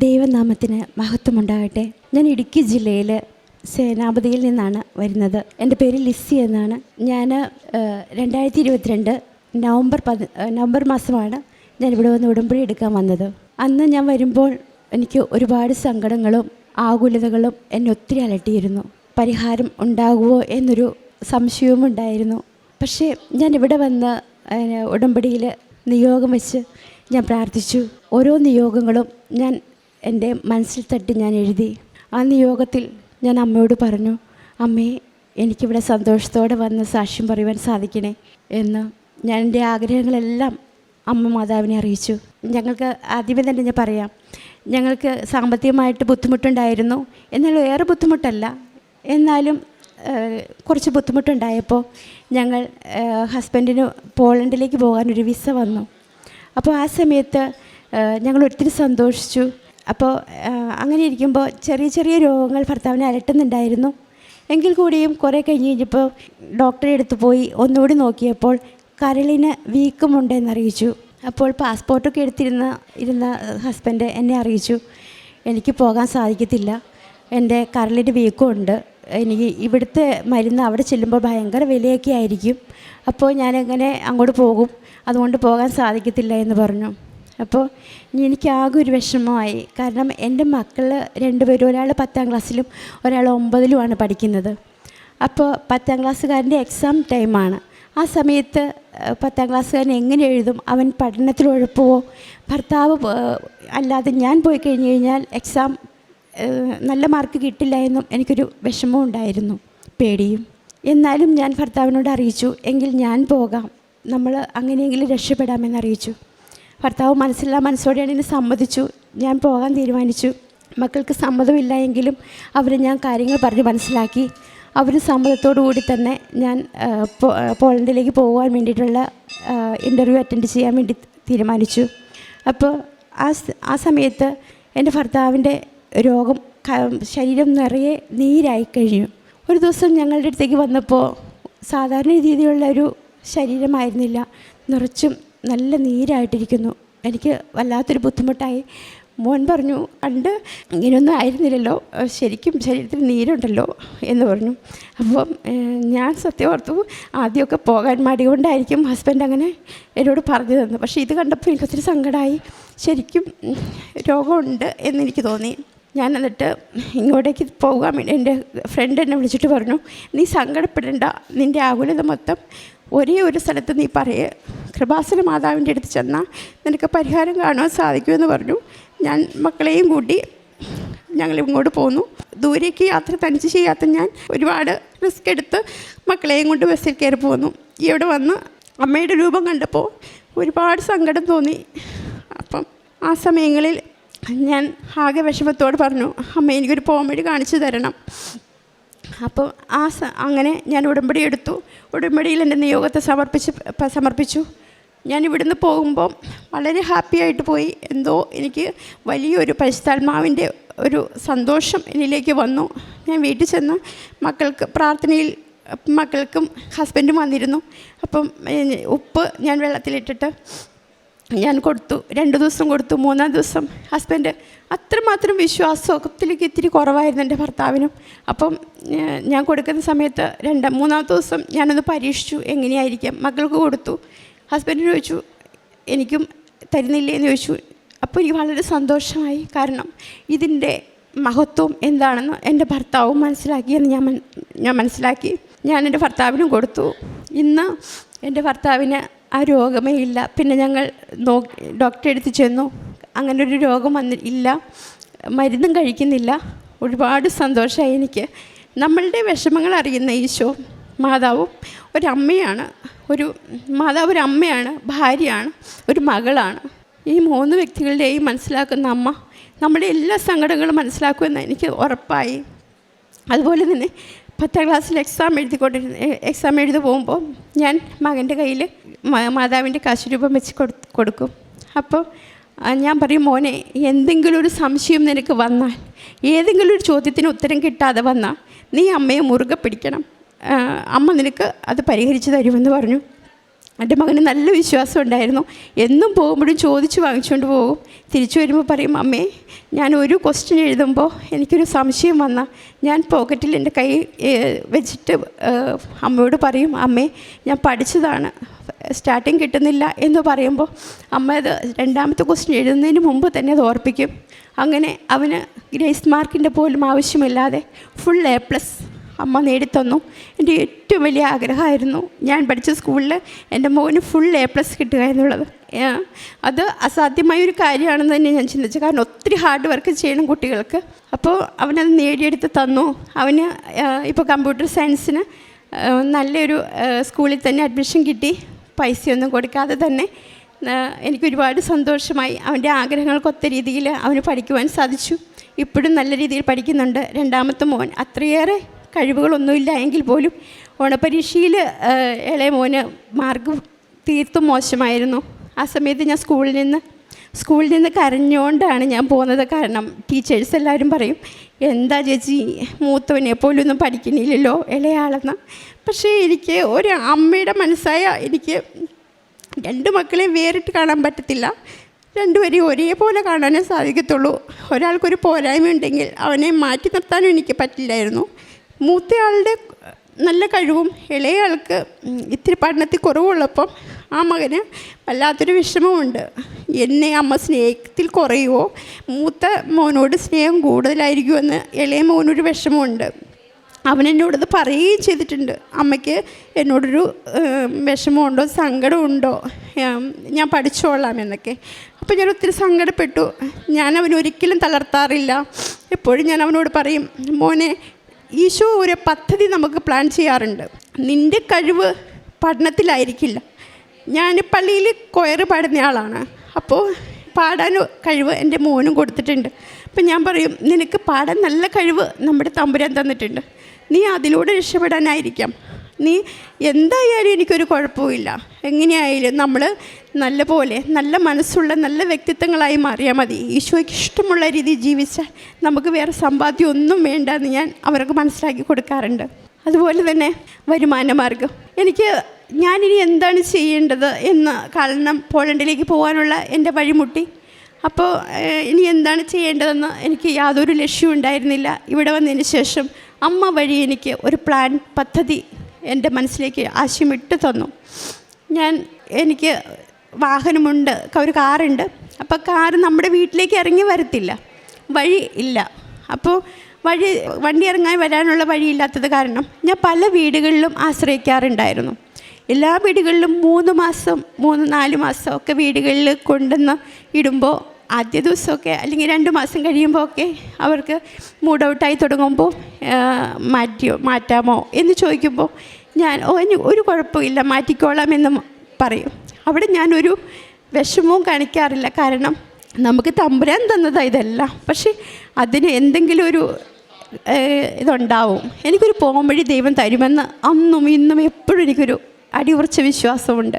ദൈവനാമത്തിന് മഹത്വമുണ്ടാകട്ടെ. ഞാൻ ഇടുക്കി ജില്ലയിൽ സേനാപതിയിൽ നിന്നാണ് വരുന്നത്. എന്റെ പേര് ലിസി എന്നാണ്. ഞാൻ രണ്ടായിരത്തി ഇരുപത്തിരണ്ട് നവംബർ പതി നവംബർ മാസമാണ് ഞാൻ ഇവിടെ വന്ന് ഉടമ്പടി എടുക്കാൻ വന്നത്. അന്ന് ഞാൻ വരുമ്പോൾ എനിക്ക് ഒരുപാട് സങ്കടങ്ങളും ആകുലതകളും എന്നെ ഒത്തിരി അലട്ടിയിരുന്നു. പരിഹാരം ഉണ്ടാകുമോ എന്നൊരു സംശയവും ഉണ്ടായിരുന്നു. പക്ഷേ ഞാൻ ഇവിടെ വന്ന് ഉടമ്പടിയിൽ നിയോഗം വെച്ച് ഞാൻ പ്രാർത്ഥിച്ചു. ഓരോ നിയോഗങ്ങളും ഞാൻ എന്റെ മനസ്സിൽ തട്ടി ഞാൻ എഴുതി. അന്ന് യോഗത്തിൽ ഞാൻ അമ്മയോട് പറഞ്ഞു അമ്മേ എനിക്കിവിടെ സന്തോഷത്തോടെ വന്ന് സാക്ഷ്യം പറയുവാൻ സാധിക്കണേ എന്ന്. ഞാൻ എന്റെ ആഗ്രഹങ്ങളെല്ലാം അമ്മ മാതാവിനെ അറിയിച്ചു. ഞങ്ങൾക്ക് ആദ്യമേ തന്നെ ഞാൻ പറയാം ഞങ്ങൾക്ക് സാമ്പത്തികമായിട്ട് ബുദ്ധിമുട്ടുണ്ടായിരുന്നു. എന്നാൽ ഏറെ ബുദ്ധിമുട്ടല്ല. എന്നാലും കുറച്ച് ബുദ്ധിമുട്ടുണ്ടായപ്പോൾ ഞങ്ങൾ ഹസ്ബൻഡിന് പോളണ്ടിലേക്ക് പോകാനൊരു വിസ വന്നു. അപ്പോൾ ആ സമയത്ത് ഞങ്ങൾ ഒത്തിരി സന്തോഷിച്ചു. അപ്പോൾ അങ്ങനെ ഇരിക്കുമ്പോൾ ചെറിയ ചെറിയ രോഗങ്ങൾ ഭർത്താവിനെ അലട്ടുന്നുണ്ടായിരുന്നു. എങ്കിൽ കൂടിയും കുറേ കഴിഞ്ഞ് കഴിഞ്ഞപ്പോൾ ഡോക്ടറെ അടുത്ത് പോയി ഒന്നുകൂടി നോക്കിയപ്പോൾ കരളിന് വീക്കമുണ്ടെന്ന് അറിയിച്ചു അപ്പോൾ പാസ്പോർട്ടൊക്കെ എടുത്തിരുന്ന ഇരുന്ന ഹസ്ബൻഡ് എന്നെ അറിയിച്ചു. എനിക്ക് പോകാൻ സാധിക്കത്തില്ല. എന്റെ കരളിന് വീക്കമുണ്ട്. എനിക്ക് ഇവിടുത്തെ മരുന്ന് അവിടെ ചെല്ലുമ്പോൾ ഭയങ്കര വിലയൊക്കെ ആയിരിക്കും. അപ്പോൾ ഞാനെങ്ങനെ അങ്ങോട്ട് പോകും. അതുകൊണ്ട് പോകാൻ സാധിക്കത്തില്ല എന്ന് പറഞ്ഞു. അപ്പോൾ എനിക്ക് ആകെ ഒരു വിഷമമായി. കാരണം എന്റെ മക്കൾ രണ്ടുപേരും ഒരാൾ പത്താം ക്ലാസ്സിലും ഒരാൾ ഒമ്പതിലുമാണ് പഠിക്കുന്നത്. അപ്പോൾ പത്താം ക്ലാസ്സുകാരന്റെ എക്സാം ടൈമാണ് ആ സമയത്ത് പത്താം ക്ലാസ്സുകാരൻ എങ്ങനെ എഴുതും? അവൻ പഠനത്തിൽ ഉഴപ്പുവോ ഭർത്താവ് അല്ലാതെ ഞാൻ പോയി കഴിഞ്ഞ് കഴിഞ്ഞാൽ എക്സാം നല്ല മാർക്ക് കിട്ടില്ല എന്നും എനിക്കൊരു വിഷമവും ഉണ്ടായിരുന്നു പേടിയും. എന്നാലും ഞാൻ ഭർത്താവിനോട് അറിയിച്ചു എങ്കിൽ ഞാൻ പോകാം. നമ്മൾ അങ്ങനെയെങ്കിലും രക്ഷപ്പെടാമെന്ന് അറിയിച്ചു. ഭർത്താവ് മനസ്സില്ലാ മനസ്സോടെയാണ് എന്നെ സമ്മതിച്ചു. ഞാൻ പോകാൻ തീരുമാനിച്ചു. മക്കൾക്ക് സമ്മതമില്ല എങ്കിലും അവർ ഞാൻ കാര്യങ്ങൾ പറഞ്ഞ് മനസ്സിലാക്കി. അവർ സമ്മതത്തോടു കൂടി തന്നെ ഞാൻ പോളണ്ടിലേക്ക് പോകാൻ വേണ്ടിയിട്ടുള്ള ഇന്റർവ്യൂ അറ്റൻഡ് ചെയ്യാൻ വേണ്ടി തീരുമാനിച്ചു. അപ്പോൾ ആ ആ സമയത്ത് എന്റെ ഭർത്താവിന്റെ രോഗം ശരീരം നിറയെ നീരായി കഴിഞ്ഞു. ഒരു ദിവസം ഞങ്ങളുടെ അടുത്തേക്ക് വന്നപ്പോൾ സാധാരണ രീതിയിലുള്ള ഒരു ശരീരമായിരുന്നില്ല. നിറച്ചും നല്ല നീരായിട്ടിരിക്കുന്നു. എനിക്ക് വല്ലാത്തൊരു ബുദ്ധിമുട്ടായി. മോൻ പറഞ്ഞു പണ്ട് ഇങ്ങനെയൊന്നും ആയിരുന്നില്ലല്ലോ. ശരിക്കും ശരീരത്തിൽ നീരുണ്ടല്ലോ എന്ന് പറഞ്ഞു. അപ്പം ഞാൻ സത്യം ഓർത്തു ആദ്യമൊക്കെ പോകാൻ മടി കൊണ്ടായിരിക്കും ഹസ്ബൻഡ് അങ്ങനെ എന്നോട് പറഞ്ഞു തന്നു പക്ഷേ ഇത് കണ്ടപ്പോൾ എനിക്ക് ഒത്തിരി സങ്കടമായി ശരിക്കും രോഗമുണ്ട് എന്നെനിക്ക് തോന്നി. ഞാൻ എന്നിട്ട് ഇങ്ങോട്ടേക്ക് പോകാൻ വേണ്ടി എന്റെ ഫ്രണ്ട് എന്നെ വിളിച്ചിട്ട് പറഞ്ഞു നീ സങ്കടപ്പെടേണ്ട. നിന്റെ ആകുലത മൊത്തം ഒരേ ഒരു സ്ഥലത്ത് നീ പറയേ. കൃപാസന മാതാവിന്റെ അടുത്ത് ചെന്നാൽ നിനക്ക് പരിഹാരം കാണാൻ സാധിക്കുമെന്ന് പറഞ്ഞു. ഞാൻ മക്കളെയും കൂട്ടി ഞങ്ങൾ ഇങ്ങോട്ട് പോന്നു. ദൂരേക്ക് യാത്ര തനിച്ച് ചെയ്യാത്ത ഞാൻ ഒരുപാട് റിസ്ക് എടുത്ത് മക്കളെയും കൊണ്ട് ബസ്സിൽ കയറി പോന്നു. ഇവിടെ വന്ന് അമ്മയുടെ രൂപം കണ്ടപ്പോൾ ഒരുപാട് സങ്കടം തോന്നി. അപ്പം ആ സമയങ്ങളിൽ ഞാൻ ആകെ വിഷമത്തോട് പറഞ്ഞു അമ്മ എനിക്കൊരു പോംവഴി കാണിച്ചു തരണം. അപ്പോൾ ആ അങ്ങനെ ഞാൻ ഉടമ്പടി എടുത്തു. ഉടമ്പടിയിൽ എന്റെ നിയോഗത്തെ സമർപ്പിച്ച് സമർപ്പിച്ചു. ഞാൻ ഇവിടുന്ന് പോകുമ്പോൾ വളരെ ഹാപ്പി ആയിട്ട് പോയി. എന്തോ എനിക്ക് വലിയൊരു പരിശുദ്ധാത്മാവിന്റെ ഒരു സന്തോഷം എന്നിലേക്ക് വന്നു. ഞാൻ വീട്ടിൽ ചെന്ന് മക്കൾക്ക് പ്രാർത്ഥനയിൽ മക്കൾക്കും ഹസ്ബൻഡും വന്നിരുന്നു. അപ്പം ഉപ്പ് ഞാൻ വെള്ളത്തിലിട്ടിട്ട് ഞാൻ കൊടുത്തു. രണ്ട് ദിവസം കൊടുത്തു. മൂന്നാം ദിവസം ഹസ്ബൻഡ് അത്രമാത്രം വിശ്വാസത്തിലേക്ക് ഇത്തിരി കുറവായിരുന്നു എന്റെ ഭർത്താവിനും. അപ്പം ഞാൻ കൊടുക്കുന്ന സമയത്ത് രണ്ട് മൂന്നാമത്തെ ദിവസം ഞാനൊന്ന് പരീക്ഷിച്ചു എങ്ങനെയായിരിക്കാം. മക്കൾക്ക് കൊടുത്തു. ഹസ്ബൻഡിന് ചോദിച്ചു എനിക്കും തരുന്നില്ലേ? എന്ന് ചോദിച്ചു. അപ്പോൾ എനിക്ക് വളരെ സന്തോഷമായി. കാരണം ഇതിന്റെ മഹത്വം എന്താണെന്ന് എന്റെ ഭർത്താവും മനസ്സിലാക്കിയെന്ന് ഞാൻ ഞാൻ മനസ്സിലാക്കി. ഞാൻ എന്റെ ഭർത്താവിനും കൊടുത്തു. ഇന്ന് എന്റെ ഭർത്താവിന് ആ രോഗമേ ഇല്ല. പിന്നെ ഞങ്ങൾ നോ ഡോക്ടറെ അടുത്ത് ചെന്നു. അങ്ങനെ ഒരു രോഗം വന്നി ഇല്ല. മരുന്നും കഴിക്കുന്നില്ല. ഒരുപാട് സന്തോഷമായി എനിക്ക്. നമ്മളുടെ വിഷമങ്ങൾ അറിയുന്ന ഈശോ മാതാവും ഒരമ്മയാണ്. ഒരു മാതാവ് ഒരു അമ്മയാണ് ഭാര്യയാണ് ഒരു മകളാണ്. ഈ മൂന്ന് വ്യക്തികളുടെയും മനസ്സിലാക്കുന്ന അമ്മ നമ്മുടെ എല്ലാ സങ്കടങ്ങളും മനസ്സിലാക്കുമെന്ന് എനിക്ക് ഉറപ്പായി. അതുപോലെ തന്നെ പത്താം ക്ലാസ്സിൽ എക്സാം എഴുതിക്കൊണ്ടിരുന്ന എക്സാം എഴുതി പോകുമ്പോൾ ഞാൻ മകന്റെ കയ്യിൽ മാതാവിന്റെ കാശുരൂപം വെച്ച് കൊടു കൊടുക്കും. അപ്പോൾ ഞാൻ പറയും മോനെ എന്തെങ്കിലും ഒരു സംശയം നിനക്ക് വന്നാൽ ഏതെങ്കിലും ഒരു ചോദ്യത്തിന് ഉത്തരം കിട്ടാതെ വന്നാൽ നീ അമ്മയെ മുറുകെ പിടിക്കണം. അമ്മ നിനക്ക് അത് പരിഹരിച്ച് തരുമെന്ന് പറഞ്ഞു. എന്റെ മകന് നല്ല വിശ്വാസം ഉണ്ടായിരുന്നു. എന്നും പോകുമ്പോഴും ചോദിച്ച് വാങ്ങിച്ചുകൊണ്ട് പോകും. തിരിച്ചു വരുമ്പോൾ പറയും അമ്മേ ഞാൻ ഒരു ക്വസ്റ്റ്യൻ എഴുതുമ്പോൾ എനിക്കൊരു സംശയം വന്ന. ഞാൻ പോക്കറ്റിൽ എന്റെ കൈ വെച്ചിട്ട് അമ്മയോട് പറയും അമ്മേ ഞാൻ പഠിച്ചതാണ്. സ്റ്റാർട്ടിങ് കിട്ടുന്നില്ല. എന്ന് പറയുമ്പോൾ അമ്മ അത് രണ്ടാമത്തെ ക്വസ്റ്റ്യൻ എഴുതുന്നതിന് മുമ്പ് തന്നെ അത് ഓർപ്പിക്കും. അങ്ങനെ അവന് ഗ്രേസ് മാർക്കിന്റെ പോലും ആവശ്യമില്ലാതെ ഫുൾ എ പ്ലസ് അമ്മ നേടിത്തന്നു. എന്റെ ഏറ്റവും വലിയ ആഗ്രഹമായിരുന്നു ഞാൻ പഠിച്ച സ്കൂളിൽ എന്റെ മോന് ഫുൾ എ പ്ലസ് കിട്ടുക എന്നുള്ളത്. അത് അസാധ്യമായ ഒരു കാര്യമാണെന്ന് തന്നെ ഞാൻ ചിന്തിച്ചു. കാരണം ഒത്തിരി ഹാർഡ് വർക്ക് ചെയ്യണം കുട്ടികൾക്ക്. അപ്പോൾ അവനത് നേടിയെടുത്ത് തന്നു. അവന് ഇപ്പോൾ കമ്പ്യൂട്ടർ സയൻസിന് നല്ലൊരു സ്കൂളിൽ തന്നെ അഡ്മിഷൻ കിട്ടി. പൈസയൊന്നും കൊടുക്കാതെ തന്നെ എനിക്കൊരുപാട് സന്തോഷമായി. അവന്റെ ആഗ്രഹങ്ങൾക്കൊത്ത രീതിയിൽ അവന് പഠിക്കുവാൻ സാധിച്ചു. ഇപ്പോഴും നല്ല രീതിയിൽ പഠിക്കുന്നുണ്ട്. രണ്ടാമത്തെ മോൻ അത്രയേറെ കഴിവുകളൊന്നുമില്ല എങ്കിൽ പോലും ഓണപരീക്ഷയിൽ ഇളയ മോന് മാർക്ക് തീർത്തും മോശമായിരുന്നു. ആ സമയത്ത് ഞാൻ സ്കൂളിൽ നിന്ന് സ്കൂളിൽ നിന്ന് കരഞ്ഞുകൊണ്ടാണ് ഞാൻ പോകുന്നത്. കാരണം ടീച്ചേഴ്സ് എല്ലാവരും പറയും എന്താ ചേച്ചി മൂത്തവനെ പോലും ഒന്നും പഠിക്കണില്ലല്ലോ ഇളയാളെന്ന് പക്ഷേ എനിക്ക് ഒരു അമ്മയുടെ മനസ്സായ എനിക്ക് രണ്ട് മക്കളെ വേറിട്ട് കാണാൻ പറ്റത്തില്ല. രണ്ടുപേരെയും ഒരേപോലെ കാണാനേ സാധിക്കത്തുള്ളൂ. ഒരാൾക്കൊരു പോരായ്മ ഉണ്ടെങ്കിൽ അവനെ മാറ്റി നിർത്താനും എനിക്ക് പറ്റില്ലായിരുന്നു. മൂത്തയാളുടെ നല്ല കഴിവും ഇളയയാൾക്ക് ഉം, ഇത്തിരി പഠനത്തിൽ കുറവുള്ളപ്പം ആ മകന് വല്ലാത്തൊരു വിഷമമുണ്ട്. എന്നെ അമ്മ സ്നേഹത്തിൽ കുറയുമോ മൂത്ത മോനോട് സ്നേഹം കൂടുതലായിരിക്കുമെന്ന് ഇളയ മോനൊരു വിഷമമുണ്ട്. അവൻ എന്നോടത് പറയുകയും ചെയ്തിട്ടുണ്ട്. അമ്മയ്ക്ക് എന്നോടൊരു വിഷമമുണ്ടോ? സങ്കടമുണ്ടോ? ഞാൻ പഠിച്ചോളാം എന്നൊക്കെ. അപ്പോൾ ഞാൻ ഒത്തിരി സങ്കടപ്പെട്ടു. ഞാൻ അവനെ ഒരിക്കലും തളർത്താറില്ല. എപ്പോഴും ഞാൻ അവനോട് പറയും മോനെ ഈശോ ഒരു പദ്ധതി നമുക്ക് പ്ലാൻ ചെയ്യാറുണ്ട്. നിന്റെ കഴിവ് പഠനത്തിലായിരിക്കില്ല. ഞാൻ പള്ളിയിൽ കൊയറ് പാടുന്ന ആളാണ്. അപ്പോൾ പാടാൻ കഴിവ് എന്റെ മോനും കൊടുത്തിട്ടുണ്ട്. അപ്പം ഞാൻ പറയും നിനക്ക് പാടാൻ നല്ല കഴിവ് നമ്മുടെ തമ്പുരാൻ തന്നിട്ടുണ്ട്. നീ അതിലൂടെ രക്ഷപ്പെടാനായിരിക്കാം. നീ എന്തായാലും എനിക്കൊരു കുഴപ്പമില്ല എങ്ങനെയായാലും നമ്മൾ നല്ല പോലെ നല്ല മനസ്സുള്ള നല്ല വ്യക്തിത്വങ്ങളായി മാറിയാൽ മതി. ഈശോയ്ക്ക് ഇഷ്ടമുള്ള രീതിയിൽ ജീവിച്ചാൽ നമുക്ക് വേറെ സമ്പാദ്യം ഒന്നും വേണ്ട എന്ന് ഞാൻ അവർക്ക് മനസ്സിലാക്കി കൊടുക്കാറുണ്ട്. അതുപോലെ തന്നെ വരുമാന മാർഗം എനിക്ക് ഞാനിനി എന്താണ് ചെയ്യേണ്ടത് എന്ന് കാരണം പോളണ്ടിലേക്ക് പോകാനുള്ള എന്റെ വഴിമുട്ടി. അപ്പോൾ ഇനി എന്താണ് ചെയ്യേണ്ടതെന്ന് എനിക്ക് യാതൊരു ലക്ഷ്യവും ഉണ്ടായിരുന്നില്ല. ഇവിടെ വന്നതിന് ശേഷം അമ്മ വഴി എനിക്ക് ഒരു പ്ലാൻ പദ്ധതി എന്റെ മനസ്സിലേക്ക് ആശയം ഇട്ട് തന്നു. ഞാൻ എനിക്ക് വാഹനമുണ്ട് ഒരു കാറുണ്ട്. അപ്പോൾ കാറ് നമ്മുടെ വീട്ടിലേക്ക് ഇറങ്ങി വരത്തില്ല. വഴി ഇല്ല. അപ്പോൾ വഴി വണ്ടി ഇറങ്ങാൻ വരാനുള്ള വഴിയില്ലാത്തത് കാരണം ഞാൻ പല വീടുകളിലും ആശ്രയിക്കാറുണ്ടായിരുന്നു. എല്ലാ വീടുകളിലും മൂന്ന് മാസം മൂന്ന് നാല് മാസം ഒക്കെ വീടുകളിൽ കൊണ്ടുവന്ന് ഇടുമ്പോൾ ആദ്യ ദിവസമൊക്കെ അല്ലെങ്കിൽ രണ്ട് മാസം കഴിയുമ്പോൾ ഒക്കെ അവർക്ക് മൂഡ് ഔട്ടായി തുടങ്ങുമ്പോൾ മാറ്റിയോ മാറ്റാമോ എന്ന് ചോദിക്കുമ്പോൾ ഞാൻ ഓ ഇനി ഒരു കുഴപ്പമില്ല മാറ്റിക്കോളാം എന്ന് പറയും. അവിടെ ഞാനൊരു വിഷമവും കാണിക്കാറില്ല. കാരണം നമുക്ക് തമ്പുരാൻ തന്നതാണ് ഇതെല്ലാം. പക്ഷേ അതിന് എന്തെങ്കിലും ഒരു ഇതുണ്ടാവും. എനിക്കൊരു പോംവഴി ദൈവം തരുമെന്ന് അന്നും ഇന്നും എപ്പോഴും എനിക്കൊരു അടിയുറച്ച വിശ്വാസമുണ്ട്.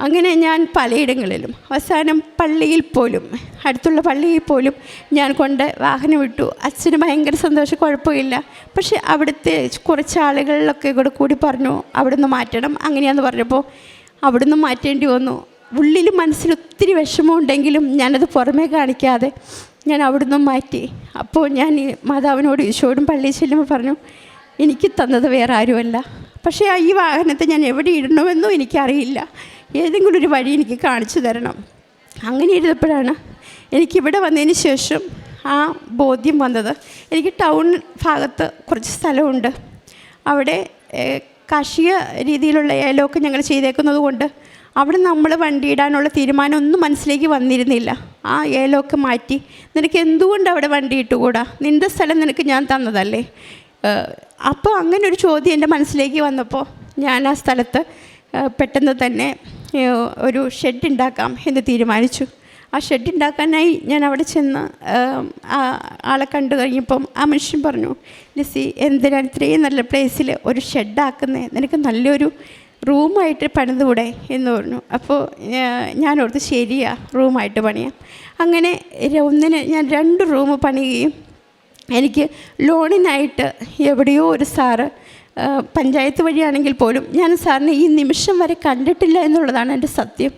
അങ്ങനെ ഞാൻ പലയിടങ്ങളിലും അവസാനം പള്ളിയിൽ പോലും അടുത്തുള്ള പള്ളിയിൽ പോലും ഞാൻ കൊണ്ട് വാഹനം വിട്ടു. അച്ഛന് ഭയങ്കര സന്തോഷം കുഴപ്പമില്ല. പക്ഷേ അവിടുത്തെ കുറച്ച് ആളുകളിലൊക്കെ കൂടെ കൂടി പറഞ്ഞു അവിടുന്ന് മാറ്റണം അങ്ങനെയാന്ന് പറഞ്ഞപ്പോൾ അവിടുന്ന് മാറ്റേണ്ടി വന്നു. ഉള്ളിൽ മനസ്സിൽ ഒത്തിരി വിഷമമുണ്ടെങ്കിലും ഞാനത് പുറമേ കാണിക്കാതെ ഞാൻ അവിടുന്ന് മാറ്റി. അപ്പോൾ ഞാൻ മാതാവിനോട് ഈശോടും പള്ളിയിൽ ചെല്ലുമ്പോൾ പറഞ്ഞു എനിക്ക് തന്നത് വേറെ ആരുമല്ല. പക്ഷേ ഈ വാഹനത്തെ ഞാൻ എവിടെ ഇടണമെന്നും എനിക്കറിയില്ല. ഏതെങ്കിലും ഒരു വഴി എനിക്ക് കാണിച്ചു തരണം. അങ്ങനെ ഇരുന്നപ്പോഴാണ് എനിക്കിവിടെ വന്നതിന് ശേഷം ആ ബോധ്യം വന്നത്. എനിക്ക് ടൗൺ ഭാഗത്ത് കുറച്ച് സ്ഥലമുണ്ട്. അവിടെ കാർഷിക രീതിയിലുള്ള ഏലമൊക്കെ ഞങ്ങൾ ചെയ്തേക്കുന്നത് കൊണ്ട് അവിടെ നമ്മൾ വണ്ടി ഇടാനുള്ള മനസ്സിലേക്ക് വന്നിരുന്നില്ല. ആ ഏലമൊക്കെ മാറ്റി നിനക്ക് എന്തുകൊണ്ട് അവിടെ വണ്ടി ഇട്ടുകൂടാ? നിന്റെ സ്ഥലം നിനക്ക് ഞാൻ തന്നതല്ലേ? അപ്പോൾ അങ്ങനെ ഒരു ചോദ്യം എന്റെ മനസ്സിലേക്ക് വന്നപ്പോൾ ഞാൻ ആ സ്ഥലത്ത് പെട്ടെന്ന് തന്നെ ഒരു ഷെഡ് ഉണ്ടാക്കാം എന്ന് തീരുമാനിച്ചു. ആ ഷെഡ് ഉണ്ടാക്കാനായി ഞാൻ അവിടെ ചെന്ന് ആളെ കണ്ടു കഴിഞ്ഞപ്പം ആ മനുഷ്യൻ പറഞ്ഞു ലിസി എന്തിനാണ് ഇത്രയും നല്ല പ്ലേസിൽ ഒരു ഷെഡാക്കുന്നത് നിനക്ക് നല്ലൊരു റൂമായിട്ട് പണിതുകൂടെ? എന്ന് പറഞ്ഞു. അപ്പോൾ ഞാൻ ഓർത്ത് ശരിയാ റൂമായിട്ട് പണിയാം. അങ്ങനെ ഒന്നിന് ഞാൻ രണ്ട് റൂം പണിയുകയും എനിക്ക് ലോണിനായിട്ട് എവിടെയോ ഒരു സാറ് പഞ്ചായത്ത് വഴിയാണെങ്കിൽ പോലും ഞാൻ സാറിനെ ഈ നിമിഷം വരെ കണ്ടിട്ടില്ല എന്നുള്ളതാണ് എന്റെ സത്യം.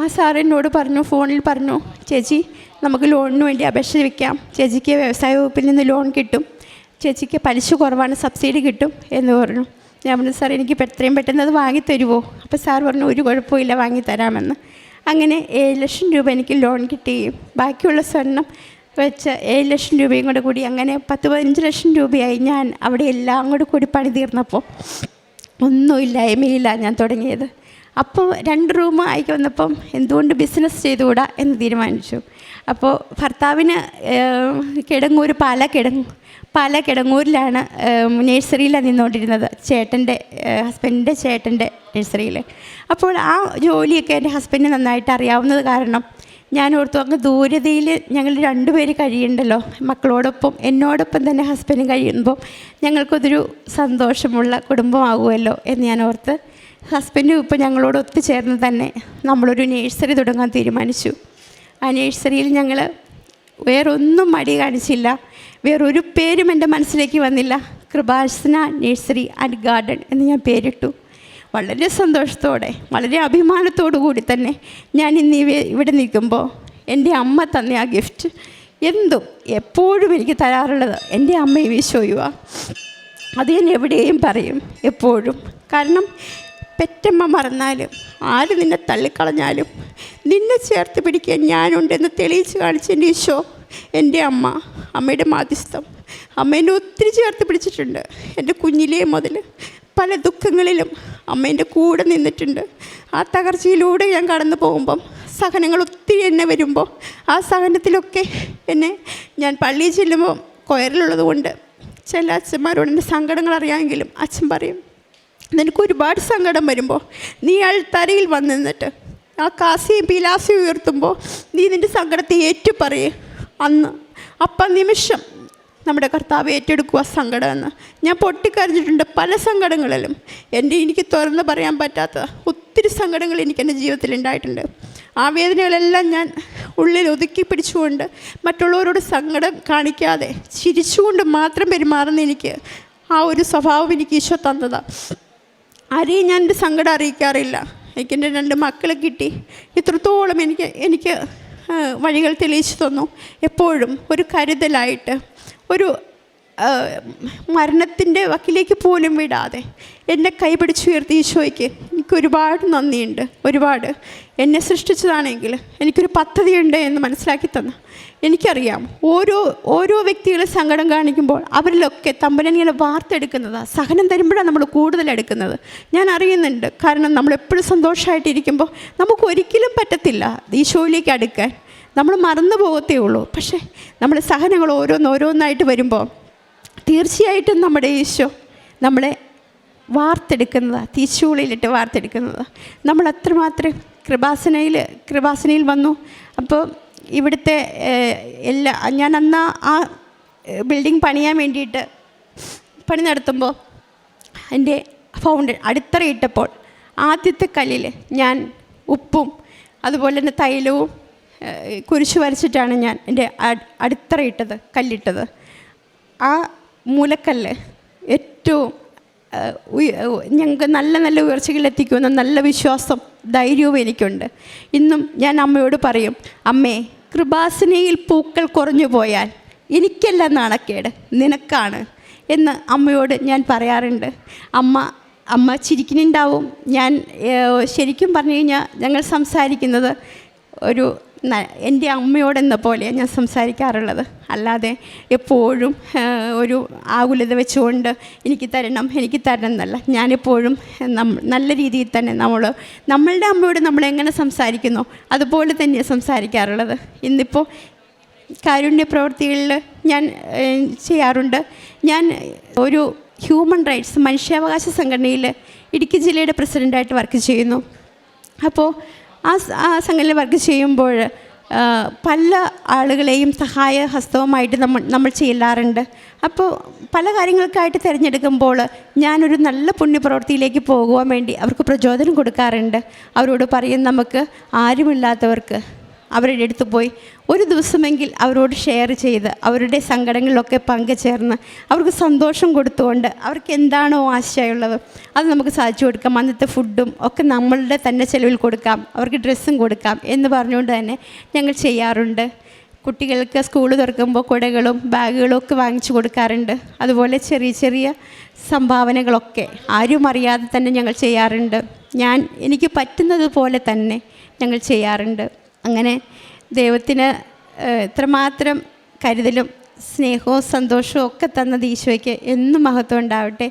ആ സാർ എന്നോട് പറഞ്ഞു ഫോണിൽ പറഞ്ഞു ചേച്ചി നമുക്ക് ലോണിന് വേണ്ടി അപേക്ഷ വയ്ക്കാം ചേച്ചിക്ക് വ്യവസായ വകുപ്പിൽ നിന്ന് ലോൺ കിട്ടും. ചേച്ചിക്ക് പലിശ കുറവാണ് സബ്സിഡി കിട്ടും എന്ന് പറഞ്ഞു. ഞാൻ പറഞ്ഞു സാർ എനിക്ക് എത്രയും പെട്ടെന്ന് അത് വാങ്ങി തരുമോ അപ്പോൾ സാർ പറഞ്ഞു ഒരു കുഴപ്പമില്ല വാങ്ങി തരാമെന്ന്. അങ്ങനെ ഏഴ് ലക്ഷം രൂപ എനിക്ക് ലോൺ കിട്ടുകയും ബാക്കിയുള്ള സ്വർണം വെച്ച് ഏഴ് ലക്ഷം രൂപയും കൂടെ കൂടി അങ്ങനെ പത്ത് പതിനഞ്ച് ലക്ഷം രൂപയായി ഞാൻ അവിടെ എല്ലാം കൂടെ കൂടി പണി തീർന്നപ്പോൾ ഒന്നുമില്ലായ്മയില്ല ഞാൻ തുടങ്ങിയത്. അപ്പോൾ രണ്ട് റൂം ആയി വന്നപ്പം എന്തുകൊണ്ട് ബിസിനസ് ചെയ്തുകൂടാ എന്ന് തീരുമാനിച്ചു. അപ്പോൾ ഭർത്താവിന് കിടങ്ങൂർ പാല കിടങ്ങ് പാല കിടങ്ങൂരിലാണ് നേഴ്സറിയിലാണ് നിന്നുകൊണ്ടിരുന്നത് ചേട്ടന്റെ ഹസ്ബൻഡിന്റെ ചേട്ടന്റെ നേഴ്സറിയിൽ. അപ്പോൾ ആ ജോലിയൊക്കെ എന്റെ ഹസ്ബൻഡിന് നന്നായിട്ട് അറിയാവുന്നത് കാരണം ഞാൻ ഓർത്തു അങ്ങ് ദൂരതയിൽ ഞങ്ങൾ രണ്ടുപേര് കഴിയുണ്ടല്ലോ മക്കളോടൊപ്പം എന്നോടൊപ്പം തന്നെ ഹസ്ബൻഡും കഴിയുമ്പോൾ ഞങ്ങൾക്കതൊരു സന്തോഷമുള്ള കുടുംബമാകുമല്ലോ എന്ന് ഞാൻ ഓർത്ത് ഹസ്ബൻഡും ഇപ്പോൾ ഞങ്ങളോട് ഒത്തുചേർന്ന് തന്നെ നമ്മളൊരു നേഴ്സറി തുടങ്ങാൻ തീരുമാനിച്ചു. ആ നേഴ്സറിയിൽ ഞങ്ങൾ വേറൊന്നും മടി കാണിച്ചില്ല. വേറൊരു പേരും എന്റെ മനസ്സിലേക്ക് വന്നില്ല. കൃപാസന നേഴ്സറി ആൻഡ് ഗാർഡൻ എന്ന് ഞാൻ പേരിട്ടു. വളരെ സന്തോഷത്തോടെ വളരെ അഭിമാനത്തോടു കൂടി തന്നെ ഞാൻ ഇന്ന് ഇവിടെ നിൽക്കുമ്പോൾ എന്റെ അമ്മ തന്ന ആ ഗിഫ്റ്റ് എന്തും എപ്പോഴും എനിക്ക് തരാറുള്ളത്. എന്റെ അമ്മയും ഈശോയുവാ അത് ഞാൻ എവിടെയും പറയും എപ്പോഴും. കാരണം പെറ്റമ്മ മറന്നാലും ആര് നിന്നെ തള്ളിക്കളഞ്ഞാലും നിന്നെ ചേർത്ത് പിടിക്കാൻ ഞാനുണ്ടെന്ന് തെളിയിച്ച് കാണിച്ച എന്റെ ഈശോ എന്റെ അമ്മ അമ്മയുടെ മാധ്യസ്ഥം അമ്മ ഒത്തിരി ചേർത്ത് പിടിച്ചിട്ടുണ്ട്. എന്റെ കുഞ്ഞിലേ മുതൽ പല ദുഃഖങ്ങളിലും അമ്മ എന്റെ കൂടെ നിന്നിട്ടുണ്ട്. ആ തകർച്ചയിലൂടെ ഞാൻ കടന്നു പോകുമ്പം സഹനങ്ങൾ ഒത്തിരി എന്നെ വരുമ്പോൾ ആ സഹനത്തിലൊക്കെ എന്നെ ഞാൻ പള്ളിയിൽ ചെല്ലുമ്പോൾ കൊയറിലുള്ളത് കൊണ്ട് ചില അച്ഛന്മാരോട് എന്റെ സങ്കടങ്ങൾ അറിയാമെങ്കിലും അച്ഛൻ പറയും നിനക്ക് ഒരുപാട് സങ്കടം വരുമ്പോൾ നീ അൾത്തരയിൽ വന്നു നിന്നിട്ട് ആ കാസിയും പിലാസിയും ഉയർത്തുമ്പോൾ നീ നിന്റെ സങ്കടത്തെ ഏറ്റു പറയേ അന്ന് അപ്പം നിമിഷം നമ്മുടെ കർത്താവ് ഏറ്റെടുക്കുക സങ്കടമെന്ന്. ഞാൻ പൊട്ടിക്കരഞ്ഞിട്ടുണ്ട് പല സങ്കടങ്ങളിലും. എന്റെ എനിക്ക് തുറന്ന് പറയാൻ പറ്റാത്ത ഒത്തിരി സങ്കടങ്ങൾ എനിക്ക് എന്റെ ജീവിതത്തിൽ ഉണ്ടായിട്ടുണ്ട്. ആ വേദനകളെല്ലാം ഞാൻ ഉള്ളിൽ ഒതുക്കി പിടിച്ചുകൊണ്ട് മറ്റുള്ളവരോട് സങ്കടം കാണിക്കാതെ ചിരിച്ചുകൊണ്ട് മാത്രം പെരുമാറുന്ന എനിക്ക് ആ ഒരു സ്വഭാവം എനിക്ക് ഈശോ തന്നതാണ് ആരെയും ഞാൻ എന്റെ സങ്കടം അറിയിക്കാറില്ല. എനിക്ക് എന്റെ രണ്ട് മക്കളെ കിട്ടി. ഇത്രത്തോളം എനിക്ക് എനിക്ക് വഴികൾ തെളിയിച്ചു തന്നു. എപ്പോഴും ഒരു കരുതലായിട്ട് ഒരു മരണത്തിന്റെ വക്കിലേക്ക് പോലും വിടാതെ എന്നെ കൈപിടിച്ചുയർത്തി ഈശോയ്ക്ക് എനിക്ക് ഒരുപാട് നന്ദിയുണ്ട് ഒരുപാട്. എന്നെ സൃഷ്ടിച്ചതാണെങ്കിൽ എനിക്കൊരു പദ്ധതിയുണ്ട് എന്ന് മനസ്സിലാക്കി തന്നു. എനിക്കറിയാം ഓരോ ഓരോ വ്യക്തികളെ സങ്കടം കാണിക്കുമ്പോൾ അവരിലൊക്കെ തമ്പനനികളെ വാർത്തെടുക്കുന്നതാണ് സഹനം തരുമ്പോഴാണ് നമ്മൾ കൂടുതൽ എടുക്കുന്നത്. ഞാൻ അറിയുന്നുണ്ട് കാരണം നമ്മൾ എപ്പോഴും സന്തോഷമായിട്ടിരിക്കുമ്പോൾ നമുക്ക് ഒരിക്കലും പറ്റത്തില്ല ഈശോയിലേക്ക് അടുക്കാൻ. നമ്മൾ മറന്നു പോകത്തേ ഉള്ളൂ. പക്ഷേ നമ്മൾ സഹനങ്ങൾ ഓരോന്നോരോന്നായിട്ട് വരുമ്പോൾ തീർച്ചയായിട്ടും നമ്മുടെ ഈശോ നമ്മളെ വാർത്തെടുക്കുന്നതാണ് തീച്ചൂളിലിട്ട് വാർത്തെടുക്കുന്നത്. നമ്മൾ അത്രമാത്രം കൃപാസനയിൽ കൃപാസനയിൽ വന്നു. അപ്പോൾ ഇവിടുത്തെ എല്ലാ ഞാൻ അന്ന് ആ ബിൽഡിംഗ് പണിയാൻ വേണ്ടിയിട്ട് പണി നടത്തുമ്പോൾ എന്റെ ഫൗണ്ട് അടിത്തറയിട്ടപ്പോൾ ആദ്യത്തെ കല്ലിൽ ഞാൻ ഉപ്പും അതുപോലെ തന്നെ തൈലവും കുരിശ് വരച്ചിട്ടാണ് ഞാൻ എന്റെ അടിത്തറ അടിത്തറയിട്ടത് കല്ലിട്ടത്. ആ മൂലക്കല്ല് ഏറ്റവും ഞങ്ങൾക്ക് നല്ല നല്ല ഉയർച്ചകളിലെത്തിക്കുമെന്ന നല്ല വിശ്വാസം ധൈര്യവും എനിക്കുണ്ട്. ഇന്നും ഞാൻ അമ്മയോട് പറയും അമ്മേ കൃപാസനയിൽ പൂക്കൾ കുറഞ്ഞു പോയാൽ എനിക്കല്ല നാണക്കേട് നിനക്കാണ് എന്ന് അമ്മയോട് ഞാൻ പറയാറുണ്ട്. അമ്മ അമ്മ ചിരിക്കുന്നുണ്ടാവും. ഞാൻ ശരിക്കും പറഞ്ഞു കഴിഞ്ഞാൽ ഞങ്ങൾ സംസാരിക്കുന്നത് ഒരു എന്റെ അമ്മയോടെന്ന പോലെയാണ് ഞാൻ സംസാരിക്കാറുള്ളത്. അല്ലാതെ എപ്പോഴും ഒരു ആകുലത വെച്ചുകൊണ്ട് എനിക്ക് തരണം എനിക്ക് തരണം എന്നല്ല. ഞാനെപ്പോഴും നല്ല രീതിയിൽ തന്നെ നമ്മൾ നമ്മളുടെ അമ്മയോട് നമ്മൾ എങ്ങനെ സംസാരിക്കുന്നു അതുപോലെ തന്നെയാണ് സംസാരിക്കാറുള്ളത്. ഇന്നിപ്പോൾ കാരുണ്യ പ്രവൃത്തികളിൽ ഞാൻ ചെയ്യാറുണ്ട്. ഞാൻ ഒരു ഹ്യൂമൻ റൈറ്റ്സ് മനുഷ്യാവകാശ സംഘടനയിൽ ഇടുക്കി ജില്ലയുടെ പ്രസിഡന്റായിട്ട് വർക്ക് ചെയ്യുന്നു. അപ്പോൾ ആ ആ സംഘടനയിൽ വർക്ക് ചെയ്യുമ്പോൾ പല ആളുകളെയും സഹായ ഹസ്തവുമായിട്ട് നമ്മൾ നമ്മൾ ചെല്ലാറുണ്ട്. അപ്പോൾ പല കാര്യങ്ങൾക്കായിട്ട് തിരഞ്ഞെടുക്കുമ്പോൾ ഞാനൊരു നല്ല പുണ്യപ്രവൃത്തിയിലേക്ക് പോകുവാൻ വേണ്ടി അവർക്ക് പ്രചോദനം കൊടുക്കാറുണ്ട്. അവരോട് പറയും നമുക്ക് ആരുമില്ലാത്തവർക്ക് അവരുടെ അടുത്ത് പോയി. ഒരു ദിവസമെങ്കിൽ അവരോട് ഷെയർ ചെയ്ത് അവരുടെ സങ്കടങ്ങളിലൊക്കെ പങ്കുചേർന്ന് അവർക്ക് സന്തോഷം കൊടുത്തുകൊണ്ട് അവർക്ക് എന്താണോ ആശയമുള്ളത് അത് നമുക്ക് സാധിച്ചു കൊടുക്കാം. അന്നത്തെ ഫുഡും ഒക്കെ നമ്മളുടെ തന്നെ ചിലവിൽ കൊടുക്കാം. അവർക്ക് ഡ്രസ്സും കൊടുക്കാം എന്ന് പറഞ്ഞുകൊണ്ട് തന്നെ ഞങ്ങൾ ചെയ്യാറുണ്ട്. കുട്ടികൾക്ക് സ്കൂൾ തുറക്കുമ്പോൾ കുടകളും ബാഗുകളും ഒക്കെ വാങ്ങിച്ചു കൊടുക്കാറുണ്ട്. അതുപോലെ ചെറിയ ചെറിയ സംഭാവനകളൊക്കെ ആരും അറിയാതെ തന്നെ ഞങ്ങൾ ചെയ്യാറുണ്ട്. ഞാൻ എനിക്ക് പറ്റുന്നത് പോലെ തന്നെ ഞങ്ങൾ ചെയ്യാറുണ്ട്. അങ്ങനെ ദൈവത്തിന് ഇത്രമാത്രം കരുതലും സ്നേഹവും സന്തോഷവും ഒക്കെ തന്നത് ഈശോയ്ക്ക് എന്നും മഹത്വം ഉണ്ടാവട്ടെ.